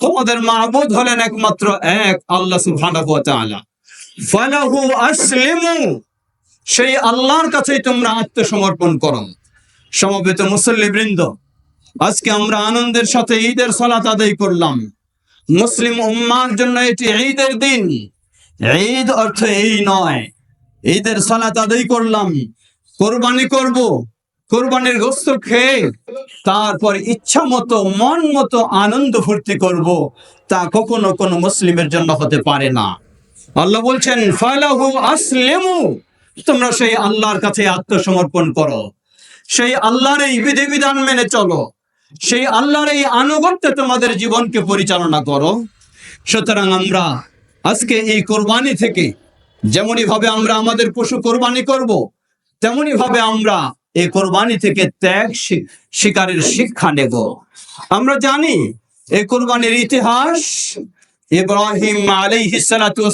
তোমাদের মাহবুদ হলেন একমাত্র এক, আল্লাহ সুবহানাহু আসলিমু, সেই আল্লাহর কাছেই তোমরা আত্মসমর্পণ করো। সমবেত মুসল্লিবৃন্দ আজকে আমরা আনন্দের সাথে ঈদের সালাত আদায় করলাম। মুসলিম উম্মার জন্য এটি ঈদের দিন। ঈদ অর্থ এই নয়। ঈদের সালাত আদায় করলাম। কোরবানি করব কোরবানির গোস্ত খেয়ে তারপর ইচ্ছা মতো, মন মতো আনন্দ ফুর্তি করব, তা কখনো কোনো মুসলিমের জন্য হতে পারে না। আল্লাহ বলছেন, ফালাহু আসলিমু তোমরা সেই আল্লাহর কাছে আত্মসমর্পণ করো। সেই আল্লাহর এই বিধিবিধান মেনে চলো। সেই আল্লাহর এই আনুগত্যে তোমাদের জীবনকে পরিচালনা করো। সুতরাং আমরা আজকে এই কোরবানি থেকে যেমনই ভাবে আমরা আমাদের পশু কোরবানি করব তেমনি ভাবে আমরা এই কোরবানি থেকে ত্যাগ শিকারের শিক্ষা নেব। আমরা জানি এই কোরবানির ইতিহাস ইব্রাহিম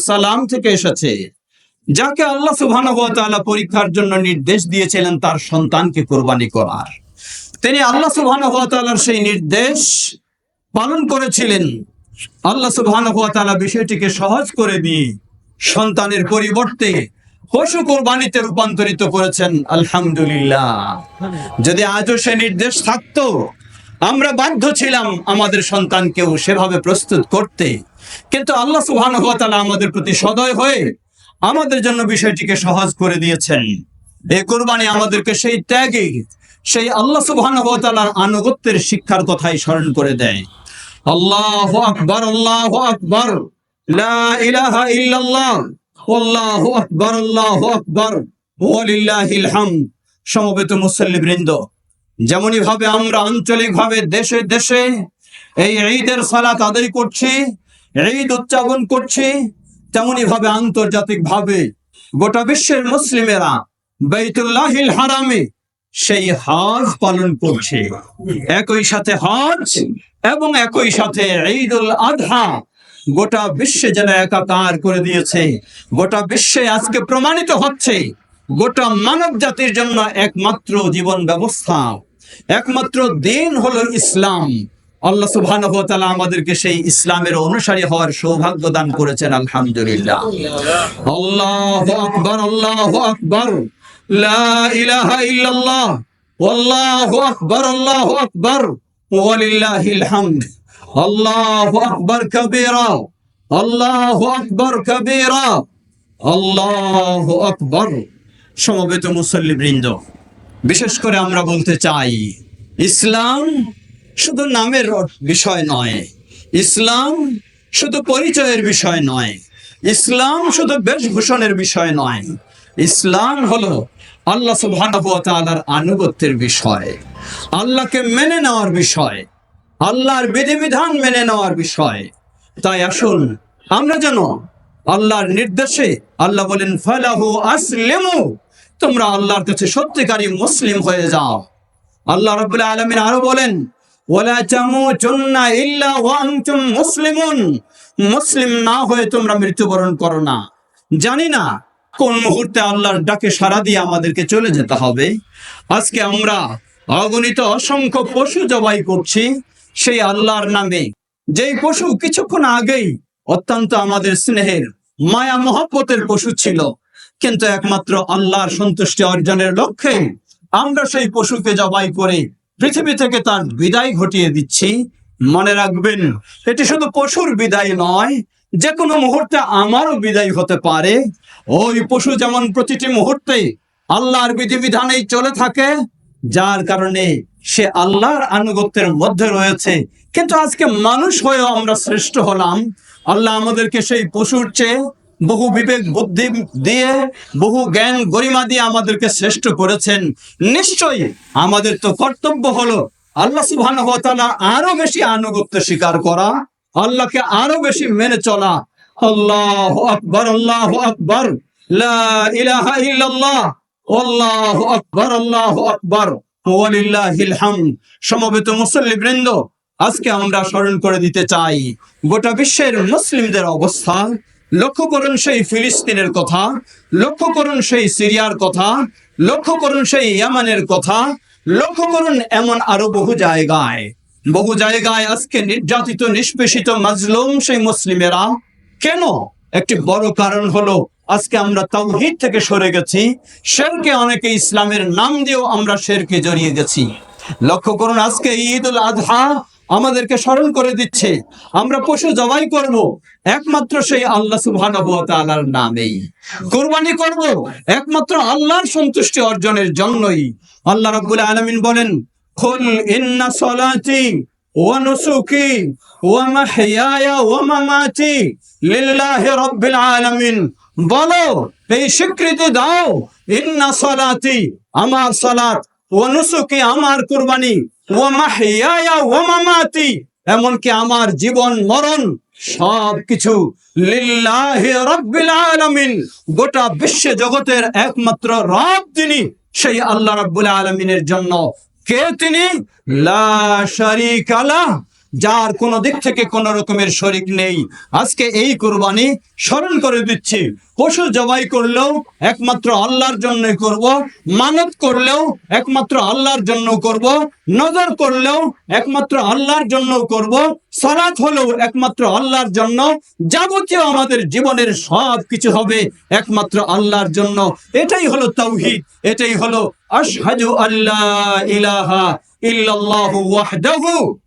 সালাম থেকে এসেছে, যাকে আল্লাহ সুবহানাহু পরীক্ষার জন্য নির্দেশ দিয়েছিলেন তার সন্তানকে কোরবানি করার। তিনি আল্লাহ সুবহানাহু সেই নির্দেশ পালন করেছিলেন। আল্লাহ সুবহানাহু বিষয়টিকে সহজ করে দিয়ে সন্তানের পরিবর্তে পশু কোরবানিতে রূপান্তরিত করেছেন, আলহামদুলিল্লাহ। যদি আজও সে নির্দেশ থাকতো, আমরা বাধ্য ছিলাম আমাদের সন্তানকেও সেভাবে প্রস্তুত করতে। কিন্তু আল্লাহ ওয়া আমাদের প্রতি সদয় হয়ে আমাদের জন্য বিষয়টিকে সহজ করে দিয়েছেন। এই কোরবানি আমাদেরকে সেই ত্যাগে, সেই আল্লাহ সুবহানাহু ওয়া আনুগত্যের শিক্ষার কথাই স্মরণ করে দেয়। আল্লাহ আকবার আল্লাহ আকবার ইলাহা ইল্লাল্লাহ। আল্লাহু আকবার, আল্লাহু সমবেত মুসল্লিবৃন্দ যেমনই ভাবে আমরা আঞ্চলিক ভাবে দেশে দেশে এই ঈদের সালাত আদায় করছি, ঈদ উদযাপন করছি তেমনি ভাবে আন্তর্জাতিক ভাবে গোটা বিশ্বের মুসলিমেরা বাইতুল্লাহিল হারামে সেই হজ পালন করছে। একই সাথে হজ এবং একই সাথে ঈদুল আধা গোটা বিশ্বে যেন একাকার করে দিয়েছে। গোটা বিশ্বে আজকে প্রমাণিত হচ্ছে, গোটা মানব জাতির জন্য একমাত্র জীবন ব্যবস্থা। একমাত্র দিন হলো ইসলাম। আল্লাহ আমাদেরকে সেই ইসলামের অনুসারী হওয়ার সৌভাগ্য দান করেছেন, আলহামদুলিল্লাহ। আল্লাহু আকবার আল্লাহু আকবার আল্লাহু আকবার। ওয়ালিল্লাহিল হামদ। আল্লাহু আকবার কবীরা আল্লাহু আকবার কবীরা আল্লাহু আকবার সমবেত মুসল্লিবৃন্দ বিশেষ করে আমরা বলতে চাই, ইসলাম শুধু নামের বিষয় নয়, ইসলাম শুধু পরিচয়ের বিষয় নয়, ইসলাম শুধু বেশভূষণের বিষয় নয়, ইসলাম হলো আল্লাহ সুবহানাহু ওয়া তাআলার আনুগত্যের বিষয়, আল্লাহকে মেনে নেওয়ার বিষয় আল্লাহর বিধিবিধান মেনে নেওয়ার বিষয়। তাই আসুন আমরা যেন আল্লাহর নির্দেশে আল্লাহ বলেন, ফালাহু আসলিমু তোমরা আল্লাহর কাছে সত্যিকারী মুসলিম হয়ে যাও। আল্লাহ রাব্বুল আলামিন আরও বলেন, ওয়ালা তামুতুন্না ইল্লা ওয়া আনতুম মুসলিমুন মুসলিম না হয়ে তোমরা মৃত্যুবরণ করো না। জানি না কোন মুহূর্তে আল্লাহর ডাকে সাড়া দিয়ে আমাদেরকে চলে যেতে হবে। আজকে আমরা অগণিত অসংখ্য পশু জবাই করছি। সেই আল্লাহর নামে। যেই পশু কিছুক্ষণ আগেই অত্যন্ত আমাদের স্নেহের, মায়া, মহব্বতের পশু ছিল। কিন্তু একমাত্র আল্লাহর সন্তুষ্টি অর্জনের লক্ষ্যে আমরা সেই পশুকে জবাই করে পৃথিবী থেকে তার বিদায় ঘটিয়ে দিচ্ছি। মনে রাখবেন, এটি শুধু পশুর বিদায় নয় যে কোনো মুহূর্তে আমারও বিদায় হতে পারে। ওই পশু যেমন প্রতিটি মুহূর্তে আল্লাহর বিধিবিধানেই চলে থাকে, যার কারণে সে আল্লাহর আনুগত্যের মধ্যে রয়েছে। কিন্তু আজকে মানুষ হয়েও আমরা শ্রেষ্ঠ হলাম। আল্লাহ আমাদেরকে সেই পশুর চেয়ে বহু বিবেক, বুদ্ধি দিয়ে বহু জ্ঞান, গরিমা দিয়ে আমাদেরকে শ্রেষ্ঠ করেছেন। নিশ্চয়ই আমাদের তো কর্তব্য হলো আল্লাহ তাআলা আরও বেশি আনুগত্য স্বীকার করা, আল্লাহকে আরও বেশি মেনে চলা। আল্লাহু আকবার, আল্লাহ আকবর। ইলাহা আল্লাহু আকবার আল্লাহু আকবার। সমবেত মুসল্লিবৃন্দ, আজকে আমরা স্মরণ করে দিতে চাই, গোটা বিশ্বের মুসলিমদের অবস্থা, লক্ষ্য করুন সেই ফিলিস্তিনের কথা, লক্ষ্য করুন সেই সিরিয়ার কথা, লক্ষ্য করুন সেই ইয়ামানের কথা, লক্ষ্য করুন এমন আরও বহু জায়গায়। বহু জায়গায় আজকে নির্যাতিত, নিষ্পেষিত, মাজলুম সেই মুসলিমেরা। কেন? একটি বড় কারণ হলো আজকে আমরা তাওহীদ থেকে সরে গেছি। শেরকে অনেকে ইসলামের নাম দিয়েও আমরা শেরকে জড়িয়ে গেছি। লক্ষ্য করুন, আজকে ঈদ উল আজহা আমাদেরকে স্মরণ করে দিচ্ছে। আমরা পশু জবাই করব, একমাত্র সেই আল্লাহ তাআলার নামেই। কুরবানি করব, একমাত্র আল্লাহর সন্তুষ্টি অর্জনের জন্যই। আল্লাহ রাব্বুল আলামিন বলেন, কুল ইন্না সলাতি মাহইয়ায়া ওয়া মামাতি লিল্লাহি রাব্বিল আলামিন। বলো, এই স্বীকৃতি দাও, ইন্না সলাতি, আমার সালাত ওয়া নুসুকি আমার কুরবানি, ও মাহইয়ায়া ও মামাতি, এমনকি আমার জীবন, মরণ সব কিছু গোটা বিশ্ব জগতের একমাত্র রব তিনি, সেই আল্লাহ রাব্বুল আলামিনের জন্য কে তিনি? লা শারিকা লাহ। যার কোনো দিক থেকে কোন রকমের শরিক নেই। আজকে এই কুরবানি স্মরণ করে দিচ্ছি। পশু জবাই করলেও একমাত্র আল্লাহর জন্য করব, মানত করলেও একমাত্র আল্লাহর জন্য করব, নজর করলেও একমাত্র আল্লাহর জন্য করব, সালাত হলেও একমাত্র আল্লাহর জন্য, যাবতীয় আমাদের জীবনের সব কিছু হবে একমাত্র আল্লাহর জন্য। এটাই হলো তাওহীদ এটাই হলো আশহাদু আল্লাহ ইলাহা ওয়াহদাহু।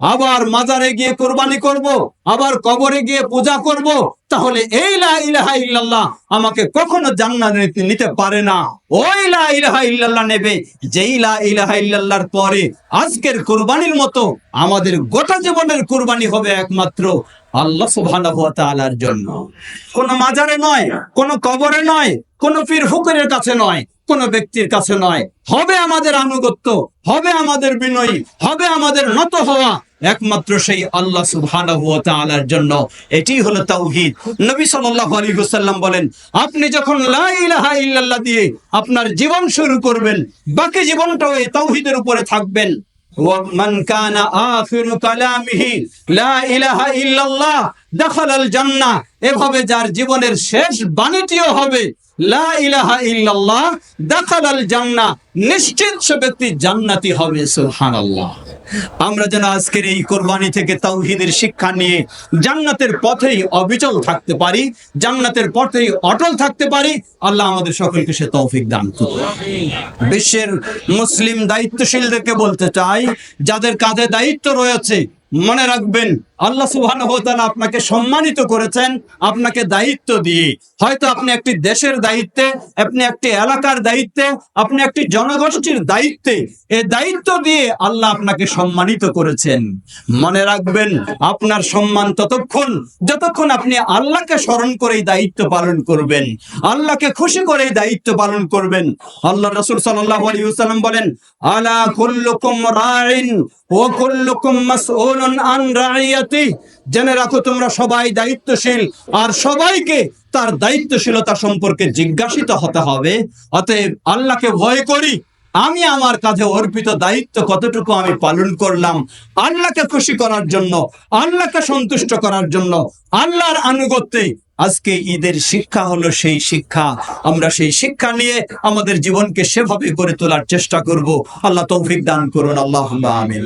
আবার মাজারে গিয়ে কোরবানি করব, আবার কবরে গিয়ে পূজা করব, তাহলে এই লা ইলাহা ইল্লাল্লাহ আমাকে কখনো জান্নাতে নিতে পারে না। ওই লা ইলাহা ইল্লাল্লাহ নেবে, যেই ইলাহা ইল্লাল্লাহর পরে আজকের কুরবানির মতো আমাদের গোটা জীবনের কুরবানি হবে একমাত্র আল্লাহ সুবহানাহু ওয়া তাআলার জন্য। কোন মাজারে নয়, কোন কবরে নয়, কোন পীর ফুকরের কাছে নয়, কোন ব্যক্তির কাছে নয়। হবে আমাদের আনুগত্য, হবে আমাদের বিনয়ী, হবে আমাদের নত হওয়া একমাত্র সেই আল্লাহ সুবহানাহু ওয়া তাআলার জন্য এটি হলো তাওহীদ নবী সাল্লাল্লাহু আলাইহি ওয়াসাল্লাম বলেন আপনি যখন লা ইলাহা ইল্লাল্লাহ দিয়ে আপনার জীবন শুরু করবেন বাকি জীবনটাও এই তাওহীদের উপরে থাকবেন ومن كان آخر كلامه لا إله إلا الله دخل الجنة এভাবে যার জীবনের শেষ বাণীটিও হবে লা আমরা যেন আজকের এই কোরবানি থেকে তাওহীদের শিক্ষা নিয়ে জান্নাতের পথেই অবিচল থাকতে পারি, জান্নাতের পথেই অটল থাকতে পারি, আল্লাহ আমাদের সকলকে সে তৌফিক দান বিশ্বের মুসলিম দায়িত্বশীলদেরকে বলতে চাই, যাদের কাঁধে দায়িত্ব রয়েছে মনে রাখবেন, আল্লাহ ওয়া আপনাকে সম্মানিত করেছেন, আপনাকে দায়িত্ব দিয়ে। হয়তো আপনি একটি দেশের দায়িত্বে, আপনি একটি এলাকার দায়িত্বে, আপনি একটি জনগোষ্ঠীর দায়িত্বে। এই দায়িত্ব দিয়ে আল্লাহ আপনাকে সম্মানিত করেছেন। মনে রাখবেন, আপনার সম্মান ততক্ষণ, যতক্ষণ আপনি আল্লাহকে স্মরণ করেই দায়িত্ব পালন করবেন, আল্লাহকে খুশি করেই দায়িত্ব পালন করবেন। আল্লাহ রসুল আলাইহি ওয়াসাল্লাম বলেন, আলা কুল্লুকুম রাইন ওয়া কুল্লুকুম জেনে রাখো তোমরা সবাই দায়িত্বশীল, আর সবাইকে তার দায়িত্বশীলতা সম্পর্কে জিজ্ঞাসিত হতে হবে। অতএব আল্লাহকে ভয় করি, আমি আমার কাছে অর্পিত দায়িত্ব কতটুকু আমি পালন করলাম, আল্লাহকে খুশি করার জন্য, আল্লাহকে সন্তুষ্ট করার জন্য, আল্লাহর আনুগত্যে আজকে ঈদের শিক্ষা হলো সেই শিক্ষা আমরা সেই শিক্ষা নিয়ে আমাদের জীবনকে সেভাবে করে তোলার চেষ্টা করব আল্লাহ তৌফিক দান করুন আল্লাহ আমিন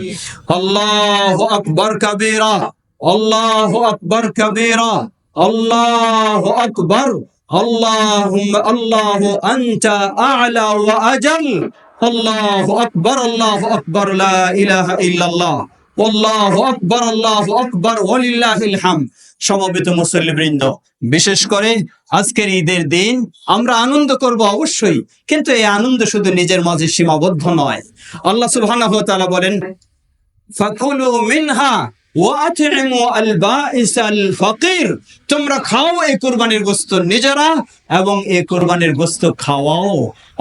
আল্লাহ আকবর কাবীরা আল্লাহ আকবর কাবীরা আল্লাহ আকবর اللهم الله أنت أعلى وأجل الله أكبر الله أكبر لا إله إلا الله والله أكبر الله أكبر ولله الحمد সমবেত মুসল্লিবৃন্দ, বিশেষ করে আজকের ঈদের দিন আমরা আনন্দ করব অবশ্যই, কিন্তু এই আনন্দ শুধু নিজের মাঝে সীমাবদ্ধ নয়। আল্লাহ সুবহানাহু ওয়া তাআলা বলেন, ফাকুলু মিনহা তোমরা খাও এই কুরবানির গোস্ত নিজেরা এবং এই কুরবানির গোস্ত খাওয়াও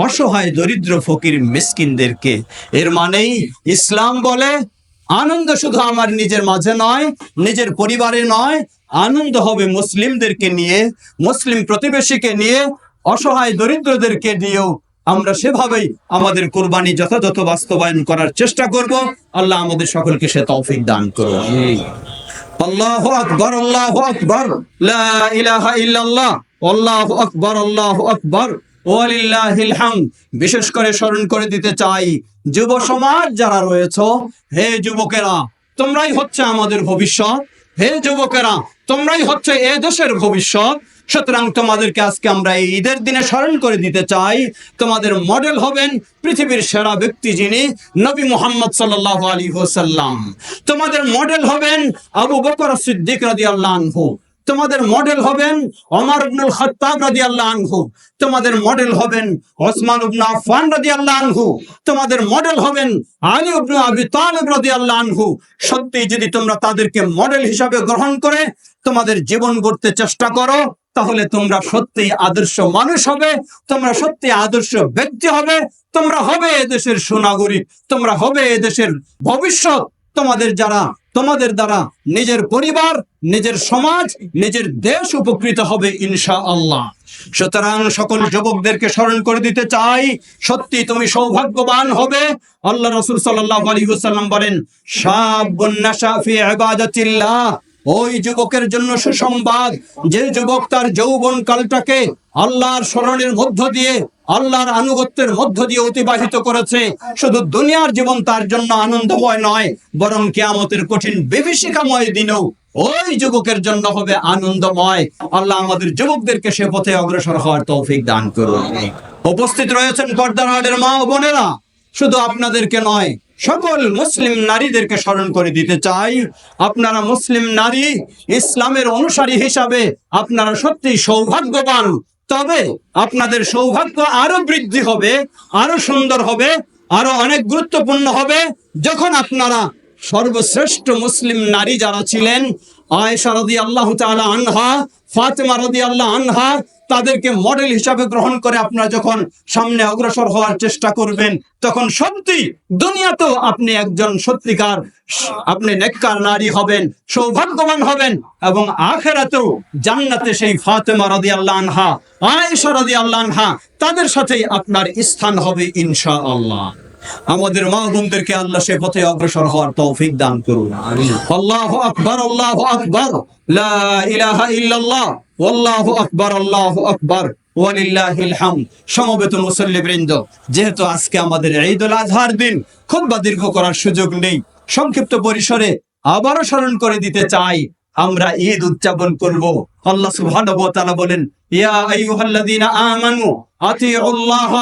অসহায় দরিদ্র ফকির মিসকিনদেরকে। এর মানেই ইসলাম বলে, আনন্দ শুধু আমার নিজের মাঝে নয়, নিজের পরিবারে নয় আনন্দ হবে মুসলিমদেরকে নিয়ে, মুসলিম প্রতিবেশীকে নিয়ে, অসহায় দরিদ্রদেরকে নিয়েও আমরা সেভাবেই আমাদের কোরবানি যথাযথ বাস্তবায়ন করার চেষ্টা করব। আল্লাহ আমাদের সকলকে সে তৌফিক দান করুন আল্লাহ আকবর আল্লাহ আকবর। আল্লাহু আকবর আল্লাহু আকবর। বিশেষ করে স্মরণ করে দিতে চাই যুব সমাজ যারা রয়েছে, হে যুবকেরা, তোমরাই হচ্ছে আমাদের ভবিষ্যৎ। হে যুবকেরা, তোমরাই হচ্ছে এ দেশের ভবিষ্যৎ। সুতরাং তোমাদেরকে আজকে আমরা এই ঈদের দিনে স্মরণ করে দিতে চাই। তোমাদের মডেল হবেন পৃথিবীর সেরা ব্যক্তি যিনি নবী মোহাম্মদ সাল্লাহ আলী হোসাল্লাম তোমাদের মডেল হবেন আবু বকর সিদ্দিক রাজি আল্লাহ তোমাদের মডেল হবেন ওমর ইবনুল খাত্তাব রাদিয়াল্লাহু আনহু। তোমাদের মডেল হবেন ওসমান ইবনে আফফান রাদিয়াল্লাহু আনহু। তোমাদের মডেল হবেন আলী ইবনে আবি তালিব রাদিয়াল্লাহু আনহু। সত্যি যদি তোমরা তাদেরকে মডেল হিসাবে গ্রহণ করে তোমাদের জীবন গড়তে চেষ্টা করো, তাহলে তোমরা সত্যি আদর্শ মানুষ হবে, তোমরা সত্যি আদর্শ ব্যক্তি হবে, তোমরা হবে এদেশের সুনাগরিক, তোমরা হবে এদেশের ভবিষ্যৎ। তোমাদের যারা তোমাদের দ্বারা নিজের পরিবার, নিজের সমাজ, নিজের দেশ উপকৃত হবে ইনশা আল্লাহ সুতরাং সকল যুবকদেরকে স্মরণ করে দিতে চাই, সত্যি তুমি সৌভাগ্যবান হবে। আল্লাহ রসুল সাল্লাম বলেন ওই যুবকের জন্য সুসংবাদ, যে যুবক তার যৌবন কালটাকে আল্লাহর স্মরণের মধ্য দিয়ে আল্লাহর আনুগত্যের মধ্য দিয়ে অতিবাহিত করেছে। শুধু দুনিয়ার জীবন তার জন্য আনন্দময় নয়, বরং কেয়ামতের কঠিন বিভীষিকাময় দিনেও ওই যুবকের জন্য হবে আনন্দময়। আল্লাহ আমাদের যুবকদেরকে সে পথে অগ্রসর হওয়ার তৌফিক দান করুন। উপস্থিত রয়েছেন পর্দার মা ও বোনেরা। শুধু আপনাদেরকে নয়, সকল মুসলিম নারীদেরকে স্মরণ করে দিতে চাই। আপনারা মুসলিম নারী, ইসলামের অনুসারী হিসাবে আপনারা সত্যি সৌভাগ্যবান। তবে আপনাদের সৌভাগ্য আরও বৃদ্ধি হবে, আরও সুন্দর হবে, আরও অনেক গুরুত্বপূর্ণ হবে। যখন আপনারা সর্বশ্রেষ্ঠ মুসলিম নারী যারা ছিলেন আয়েশা রদি আল্লাহ তাআলা আনহা, ফাতেমা রদি আল্লাহ আনহা তাদেরকে মডেল হিসাবে গ্রহণ করে আপনারা যখন সামনে অগ্রসর হওয়ার চেষ্টা করবেন, তখন সত্যি দুনিয়াতেও আপনি একজন সত্যিকার, আপনি নেককার নারী হবেন, সৌভাগ্যবান হবেন এবং আখেরাতেও জান্নাতে সেই ফাতেমা রদি আল্লাহ আনহা, আয়েশা রদি আল্লাহ আনহা তাদের সাথেই আপনার স্থান হবে ইনশা আল্লাহ আমাদের মা বোনদেরকে আল্লাহ সে পথে অগ্রসর হওয়ার তৌফিক দান করুন। আল্লাহ আকবর আল্লাহ আকবর। ইলাহা ইল্লাল্লাহ। আকবর, আল্লাহু আকবর। সমবেত মুসল্লিবৃন্দ, যেহেতু আজকে আমাদের ঈদুল আজহার দিন খুব বা দীর্ঘ করার সুযোগ নেই। সংক্ষিপ্ত পরিসরে আবারও স্মরণ করে দিতে চাই, আমরা ঈদ উদযাপন করব। আল্লাহ সুবহানাহু বলেন, ইয়া আমানু আতিউল্লাহ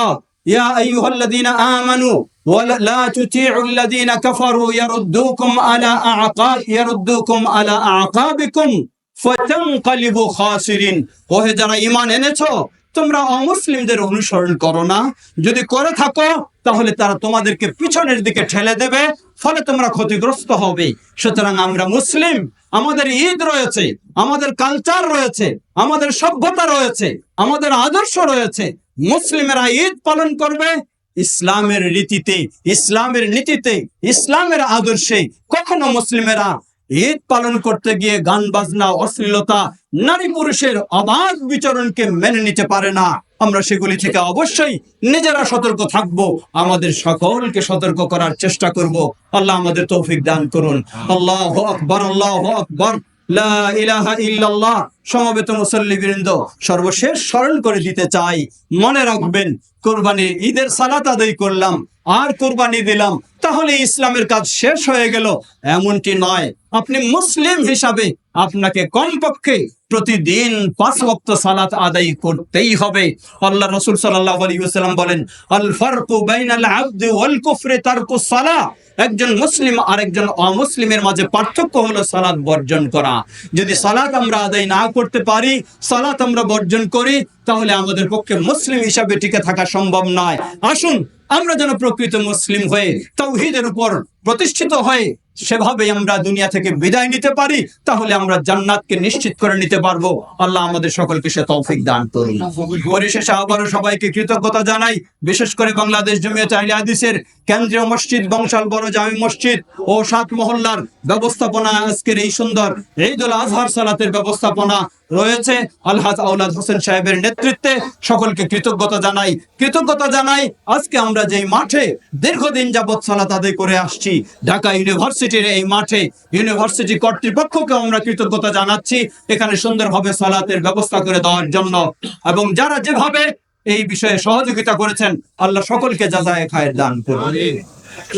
يا أيها الذين آمنوا ولا تطيعوا الذين كفروا يردوكم على أعقاب يردوكم على أعقابكم فتنقلبوا خاسرين ওহে যারা ঈমান এনেছো তোমরা অমুসলিমদের অনুসরণ করো না যদি করে থাকো তাহলে তারা তোমাদেরকে পিছনের দিকে ঠেলে দেবে ফলে তোমরা ক্ষতিগ্রস্ত হবে সুতরাং আমরা মুসলিম আমাদের ঈদ রয়েছে আমাদের কালচার রয়েছে আমাদের সভ্যতা রয়েছে আমাদের আদর্শ রয়েছে মুসলিমেরা ঈদ পালন করবে, ইসলামের রীতিতে, ইসলামের নীতিতে, ইসলামের আদর্শে কখনো মুসলিমেরা ঈদ পালন করতে গিয়ে গান, বাজনা, অশ্লীলতা, নারী পুরুষের অবাধ বিচরণকে মেনে নিতে পারে না। আমরা সেগুলি থেকে অবশ্যই নিজেরা সতর্ক থাকব, আমাদের সকলকে সতর্ক করার চেষ্টা করব। আল্লাহ আমাদের তৌফিক দান করুন। আল্লাহ আকবর আল্লাহ আকবর। ইল্লাল্লাহ, সমবেত মুসল্লিবৃন্দ সর্বশেষ স্মরণ করে দিতে চাই। মনে রাখবেন, কোরবানি ঈদের সালাত আদায় করলাম, আর কোরবানি দিলাম, তাহলে ইসলামের কাজ শেষ হয়ে গেল। এমনটি নয় আপনি মুসলিম হিসাবে আপনাকে কমপক্ষে প্রতিদিন পাঁচ ওয়াক্ত সালাত আদায় করতেই হবে। আল্লাহ রাসূল ওয়াসাল্লাম বলেন, আল ফারকু আবদি কুফরি একজন মুসলিম আর একজন অমুসলিমের মাঝে পার্থক্য হলো সালাত বর্জন করা। যদি সালাত আমরা আদায় না করতে পারি, সালাত আমরা বর্জন করি, তাহলে আমাদের পক্ষে মুসলিম হিসাবে টিকে থাকা সম্ভব নয়। আসুন, আমরা যেন প্রকৃত মুসলিম হয়ে তৌহিদের উপর প্রতিষ্ঠিত হয়ে সেভাবে আমরা দুনিয়া থেকে বিদায় নিতে পারি, তাহলে আমরা জান্নাতকে নিশ্চিত করে নিতে পারব। আল্লাহ আমাদের সকলকে সে তৌফিক দান করুন। পরিশেষে আবারও সবাইকে কৃতজ্ঞতা জানাই। বিশেষ করে বাংলাদেশ জমিয়ত আহলে হাদিসের কেন্দ্রীয় মসজিদ, বংশাল বড় জামি মসজিদ ও সাত মহল্লার ব্যবস্থাপনা আজকের এই সুন্দর এই ঈদুল আজহার সালাতের ব্যবস্থাপনা রয়েছে। আলহাজ আউলাদ হোসেন সাহেবের নেতৃত্বে সকলকে কৃতজ্ঞতা জানাই। কৃতজ্ঞতা জানাই আজকে আমরা যেই মাঠে দীর্ঘদিন যাবৎ সালাত আদায় করে আসছি, ঢাকা ইউনিভার্সিটির এই মাঠে, ইউনিভার্সিটি কর্তৃপক্ষকে আমরা কৃতজ্ঞতা জানাচ্ছি। এখানে সুন্দরভাবে সালাতের ব্যবস্থা করে দেওয়ার জন্য। এবং যারা যেভাবে এই বিষয়ে সহযোগিতা করেছেন, আল্লাহ সকলকে যাচাই খায়ের দান করুন।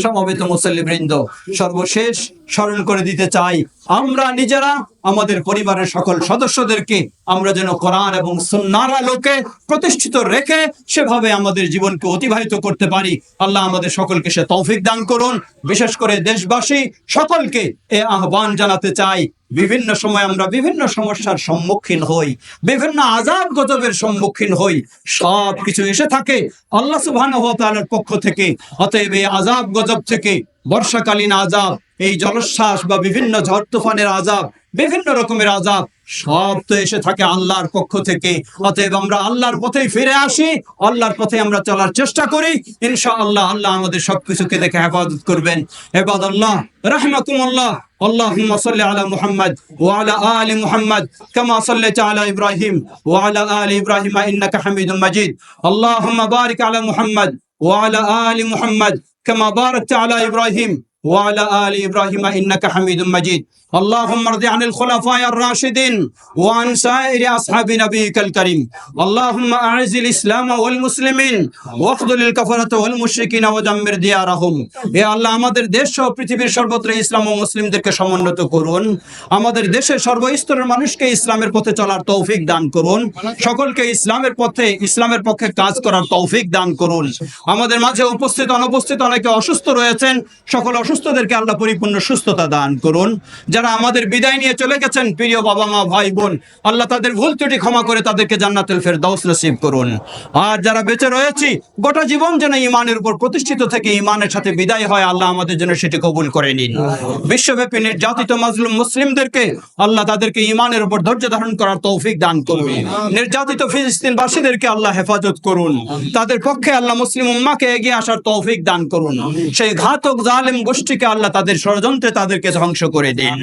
সমবেত মুসল্লিবৃন্দ, সর্বশেষ স্মরণ করে দিতে চাই, আমরা নিজেরা, আমাদের পরিবারের সকল সদস্যদেরকে আমরা যেন কোরআন এবং সন্ন্যার আলোকে প্রতিষ্ঠিত রেখে সেভাবে আমাদের জীবনকে অতিবাহিত করতে পারি। আল্লাহ আমাদের সকলকে সে তৌফিক দান করুন। বিশেষ করে দেশবাসী সকলকে এ আহ্বান জানাতে চাই। বিভিন্ন সময় আমরা বিভিন্ন সমস্যার সম্মুখীন হই, বিভিন্ন আজাব গজবের সম্মুখীন হই সব কিছু এসে থাকে আল্লাহ তাআলার পক্ষ থেকে। অতএব এই আজাব গজব থেকে, বর্ষাকালীন আজাব, এই জলশ্বাস বা বিভিন্ন ঝড় তুফানের আজাব, বিভিন্ন রকমের আজাব সব তো এসে থাকে আল্লাহর পক্ষ থেকে অতএব আমরা আল্লাহর পথেই ফিরে আসি আল্লাহর পথে আমরা চলার চেষ্টা করি ইনশাআল্লাহ আল্লাহ আমাদের সবকিছুকে দেখে হেফাজত করবেন এবাদ আল্লাহ রাহমাকুমুল্লাহ اللهم صل على محمد وعلى آل محمد كما صليت على إبراهيم وعلى آل إبراهيم إنك حميد مجيد اللهم بارك على محمد وعلى آل محمد كما باركت على إبراهيم وعلى آل إبراهيم إنك حميد مجيد اللهم ارض عن الخلفاء الراشدين وعن سائر أصحاب نبيك الكريم اللهم أعز الإسلام والمسلمين واخذل الكفرة والمشركين ودمر ديارهم এ আল্লাহ আমাদের দেশ সহ পৃথিবীর সর্বত্র ইসলাম ও মুসলিমদেরকে সমুন্নত করুন আমাদের দেশের সর্বস্তরের মানুষকে ইসলামের পথে চলার তৌফিক দান করুন সকলকে ইসলামের পথে ইসলামের পক্ষে কাজ করার তৌফিক দান করুন আমাদের মাঝে উপস্থিত অনুপস্থিত অনেকে অসুস্থ রয়েছেন সকল অসুস্থদেরকে আল্লাহ পরিপূর্ণ সুস্থতা দান করুন। যারা আমাদের বিদায় নিয়ে চলে গেছেন, প্রিয় বাবা মা, ভাই বোন, আল্লাহ তাদের ভুল ত্রুটি ক্ষমা করে তাদেরকে জান্নাতুল ফেরদাউস নসিব করুন। আর যারা বেঁচে রয়েছি, গোটা জীবন যেন ইমানের উপর প্রতিষ্ঠিত থেকে ইমানের সাথে বিদায় হয়, আল্লাহ আমাদের জন্য সেটি কবুল করে নিন। বিশ্বব্যাপী নির্যাতিত মাজলুম মুসলিমদেরকে আল্লাহ তাদেরকে ইমানের উপর ধৈর্য ধারণ করার তৌফিক দান করুন। নির্যাতিত ফিলিস্তিনবাসীদেরকে আল্লাহ হেফাজত করুন। তাদের পক্ষে আল্লাহ মুসলিম উম্মাকে এগিয়ে আসার তৌফিক দান করুন। সেই ঘাতক জালেম গোষ্ঠীকে আল্লাহ তাদের ষড়যন্ত্রে তাদেরকে ধ্বংস করে দিন।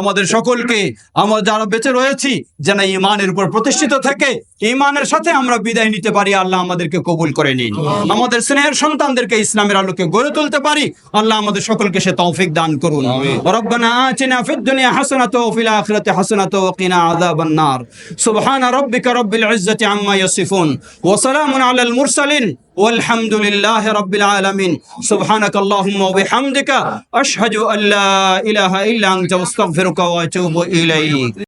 আমাদের সকলকে আমরা যারা বেঁচে রয়েছি যেন ইমানের উপর প্রতিষ্ঠিত থেকে ইমানের সাথে আমরা বিদায় নিতে পারি আল্লাহ আমাদেরকে কবুল করে নিন। আমাদের স্নেহের সন্তানদেরকে ইসলামের আলোকে গড়ে তুলতে পারি আল্লাহ আমাদের সকলকে সে তৌফিক দান করুন। রব্বানা আতিনা ফিদ দুনিয়া হাসানাত ওয়া ফিল আখিরাতি হাসানাত ওয়া কিনা আযাবান নার। সুবহান রাব্বিকা রাব্বিল ইজ্জাতি আম্মা ইয়াসিফুন। ওয়া সালামুন আলাল মুরসালিন। والحمد لله رب العالمين. سبحانك اللهم وبحمدك أشهد أن لا إله إلا أنت واستغفرك وأتوب إليك.